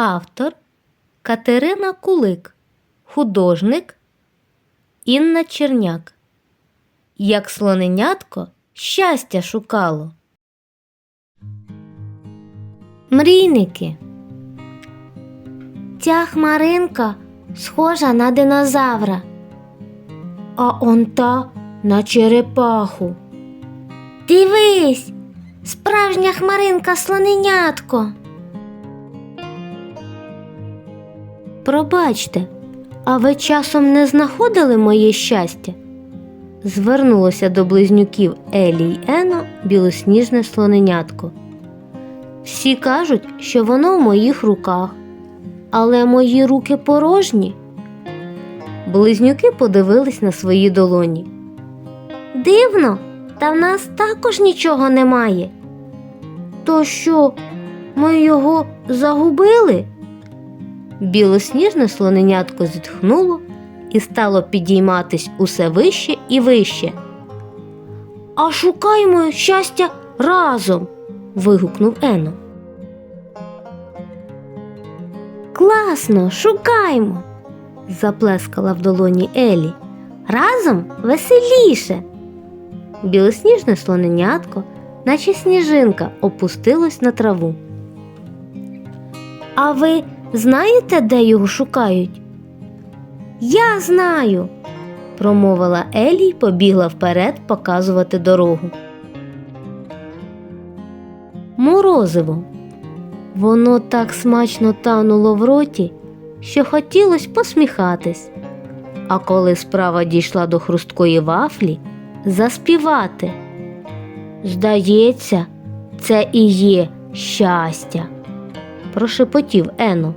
Автор Катерина Кулик, художник Інна Черняк. Як слоненятко щастя шукало. Мрійники. Ця хмаринка схожа на динозавра, а он та на черепаху. Дивись, справжня хмаринка слоненятко. Пробачте, а ви часом не знаходили моє щастя? Звернулося до близнюків Елі й Ено білосніжне слоненятко. Всі кажуть, що воно в моїх руках, але мої руки порожні. Близнюки подивились на свої долоні. Дивно, та в нас також нічого немає. То що, ми його загубили? Білосніжне слоненятко зітхнуло і стало підійматись усе вище і вище. А шукаймо щастя разом. вигукнув Ено. Класно, шукаймо. заплескала в долоні Елі. Разом веселіше. Білосніжне слоненятко, наче сніжинка, опустилось на траву. А ви знаєте, де його шукають? Я знаю, промовила Елі й побігла вперед показувати дорогу. Морозиво. Воно так смачно тануло в роті, що хотілося посміхатись. А коли справа дійшла до хрусткої вафлі, заспівати. Здається, це і є щастя, прошепотів Ено.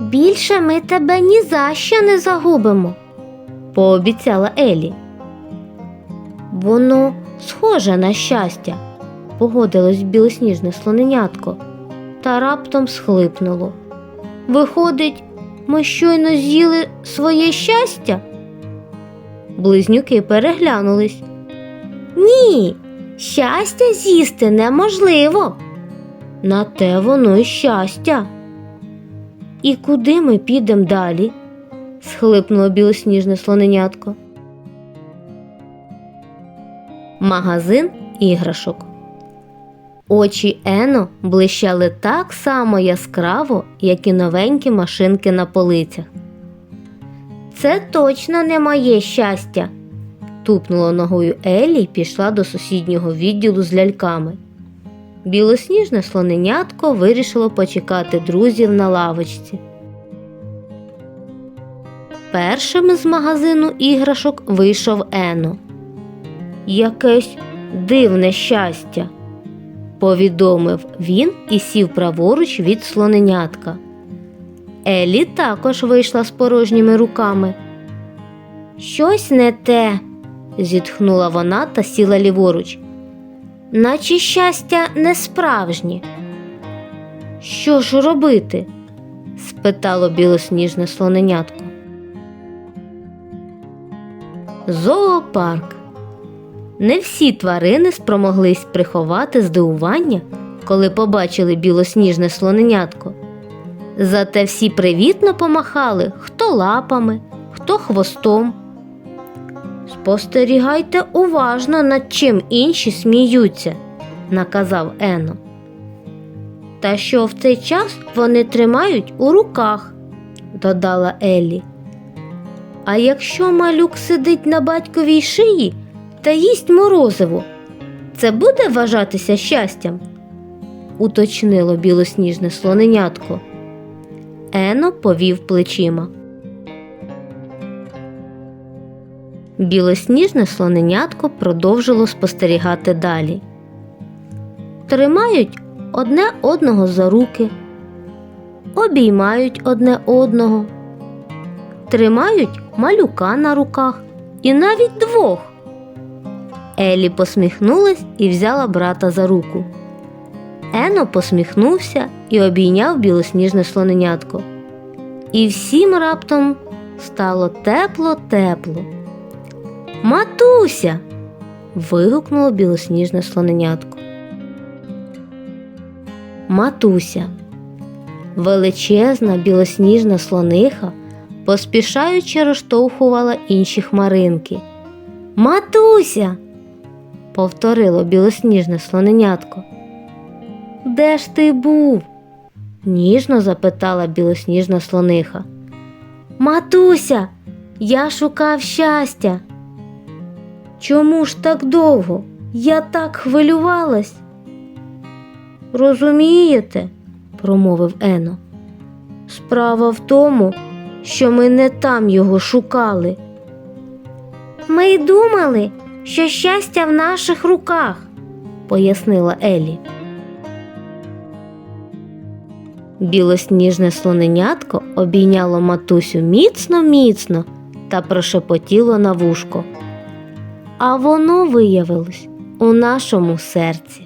Більше ми тебе ні за що не загубимо, пообіцяла Елі. Воно схоже на щастя, погодилось білосніжне слоненятко, та раптом схлипнуло. Виходить, ми щойно з'їли своє щастя? Близнюки переглянулись. Ні, щастя з'їсти неможливо. На те воно й щастя. І куди ми підемо далі? схлипнуло білосніжне слоненятко. Магазин іграшок. Очі Ено блищали так само яскраво, як і новенькі машинки на полицях. Це точно не моє щастя, тупнула ногою Елі й пішла до сусіднього відділу з ляльками. Білосніжне слоненятко вирішило почекати друзів на лавочці. Першим з магазину іграшок вийшов Ено. Якесь дивне щастя, повідомив він і сів праворуч від слоненятка. Елі також вийшла з порожніми руками. Щось не те, зітхнула вона та сіла ліворуч. Наче щастя не справжнє. Що ж робити? спитало білосніжне слоненятко. Зоопарк. Не всі тварини спромоглись приховати здивування, коли побачили білосніжне слоненятко. Зате всі привітно помахали хто лапами, хто хвостом. Спостерігайте уважно, над чим інші сміються, наказав Ено. Та що в цей час вони тримають у руках, додала Еллі. А якщо малюк сидить на батьковій шиї та їсть морозиво, це буде вважатися щастям? уточнило білосніжне слоненятко. Ено повів плечима. Білосніжне слоненятко продовжило спостерігати далі. Тримають одне одного за руки, обіймають одне одного, тримають малюка на руках і навіть двох. Елі посміхнулась і взяла брата за руку. Ено посміхнувся і обійняв білосніжне слоненятко. І всім раптом стало тепло-тепло. Матуся. вигукнуло білосніжне слоненятко. Матуся. Величезна білосніжна слониха, поспішаючи розштовхувала інші хмаринки. Матуся. повторило білосніжне слоненятко. Де ж ти був? ніжно запитала білосніжна слониха. Матуся, я шукав щастя. Чому ж так довго? Я так хвилювалась. Розумієте, промовив Ено. Справа в тому, що ми не там його шукали. Ми й думали, що щастя в наших руках, пояснила Елі. Білосніжне слоненятко обійняло матусю міцно міцно та прошепотіло на вушко. А воно виявилось у нашому серці.